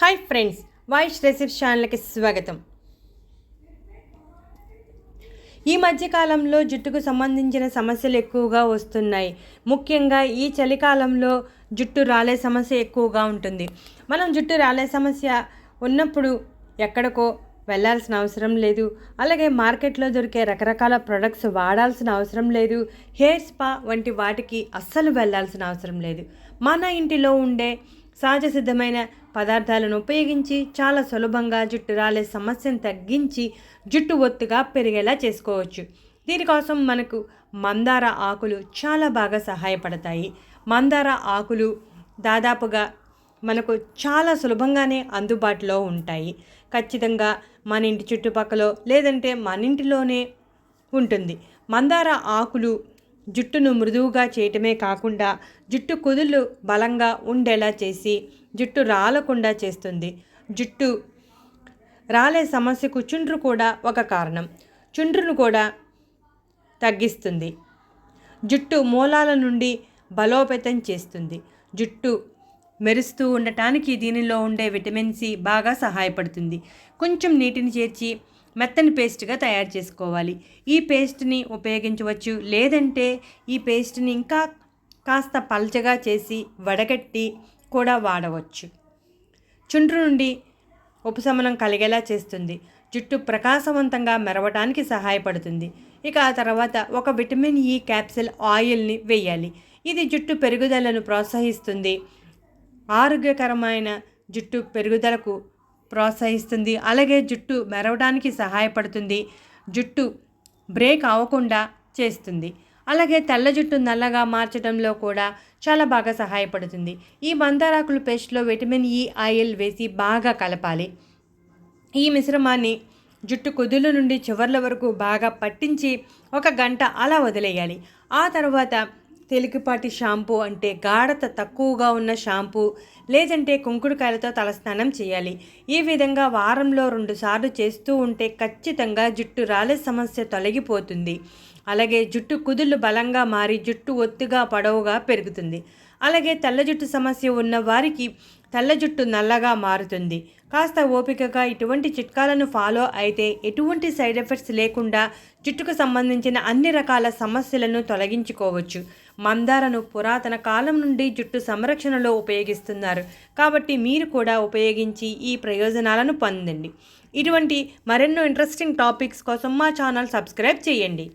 Hi friends voice recipes ఛానల్కి స్వాగతం. ఈ మధ్యకాలంలో జుట్టుకు సంబంధించిన సమస్యలు ఎక్కువగా వస్తున్నాయి. ముఖ్యంగా ఈ చలికాలంలో జుట్టు రాలే సమస్య ఎక్కువగా ఉంటుంది. మనం జుట్టు రాలే సమస్య ఉన్నప్పుడు ఎక్కడికో వెళ్ళాల్సిన అవసరం లేదు. అలాగే మార్కెట్లో దొరికే రకరకాల ప్రొడక్ట్స్ వాడాల్సిన అవసరం లేదు. హెయిర్ స్పా వంటి వాటికి అస్సలు వెళ్ళాల్సిన అవసరం లేదు. మన ఇంటిలో ఉండే సహజ సిద్ధమైన పదార్థాలను ఉపయోగించి చాలా సులభంగా జుట్టు రాలే సమస్యను తగ్గించి జుట్టు ఒత్తుగా పెరిగేలా చేసుకోవచ్చు. దీనికోసం మనకు మందార ఆకులు చాలా బాగా సహాయపడతాయి. మందార ఆకులు దాదాపుగా మనకు చాలా సులభంగానే అందుబాటులో ఉంటాయి. ఖచ్చితంగా మన ఇంటి చుట్టుపక్కల లేదంటే మన ఇంటిలోనే ఉంటుంది. మందార ఆకులు జుట్టును మృదువుగా చేయటమే కాకుండా జుట్టు కుదుళ్ళు బలంగా ఉండేలా చేసి జుట్టు రాలకుండా చేస్తుంది. జుట్టు రాలే సమస్యకు చుండ్రు కూడా ఒక కారణం. చుండ్రును కూడా తగ్గిస్తుంది. జుట్టు మూలాల నుండి బలోపేతం చేస్తుంది. జుట్టు మెరుస్తూ ఉండటానికి దీనిలో ఉండే విటమిన్ సి బాగా సహాయపడుతుంది. కొంచెం నీటిని చేర్చి మెత్తని పేస్ట్గా తయారు చేసుకోవాలి. ఈ పేస్ట్ని ఉపయోగించవచ్చు. లేదంటే ఈ పేస్ట్ని ఇంకా కాస్త పల్చగా చేసి వడగట్టి కూడా వాడవచ్చు. చుండ్రు నుండి ఉపశమనం కలిగేలా చేస్తుంది. జుట్టు ప్రకాశవంతంగా మెరవడానికి సహాయపడుతుంది. ఇక ఆ తర్వాత ఒక విటమిన్ ఈ క్యాప్సిల్ ఆయిల్ని వేయాలి. ఇది జుట్టు పెరుగుదలను ప్రోత్సహిస్తుంది. ఆరోగ్యకరమైన జుట్టు పెరుగుదలకు ప్రోత్సహిస్తుంది. అలాగే జుట్టు మెరవడానికి సహాయపడుతుంది. జుట్టు బ్రేక్ అవ్వకుండా చేస్తుంది. అలాగే తెల్ల జుట్టు నల్లగా మార్చడంలో కూడా చాలా బాగా సహాయపడుతుంది. ఈ మందారాకులు పేస్ట్లో విటమిన్ ఈ ఆయిల్ వేసి బాగా కలపాలి. ఈ మిశ్రమాన్ని జుట్టు కుదుల నుండి చివర్ల వరకు బాగా పట్టించి ఒక గంట అలా వదిలేయాలి. ఆ తర్వాత తేలికపాటి షాంపూ అంటే గాఢత తక్కువగా ఉన్న షాంపూ లేదంటే కుంకుడుకాయలతో తలస్నానం చేయాలి. ఈ విధంగా వారంలో రెండుసార్లు చేస్తూ ఉంటే ఖచ్చితంగా జుట్టు రాలే సమస్య తొలగిపోతుంది. అలాగే జుట్టు కుదుళ్ళు బలంగా మారి జుట్టు ఒత్తుగా పొడవుగా పెరుగుతుంది. అలాగే తెల్ల జుట్టు సమస్య ఉన్న వారికి తెల్ల జుట్టు నల్లగా మారుతుంది. కాస్త ఓపికగా ఇటువంటి చిట్కాలను ఫాలో అయితే ఎటువంటి సైడ్ ఎఫెక్ట్స్ లేకుండా జుట్టుకు సంబంధించిన అన్ని రకాల సమస్యలను తొలగించుకోవచ్చు. మందారను పురాతన కాలం నుండి జుట్టు సంరక్షణలో ఉపయోగిస్తున్నారు. కాబట్టి మీరు కూడా ఉపయోగించి ఈ ప్రయోజనాలను పొందండి. ఇటువంటి మరెన్నో ఇంట్రెస్టింగ్ టాపిక్స్ కోసం మా ఛానల్ సబ్స్క్రైబ్ చేయండి.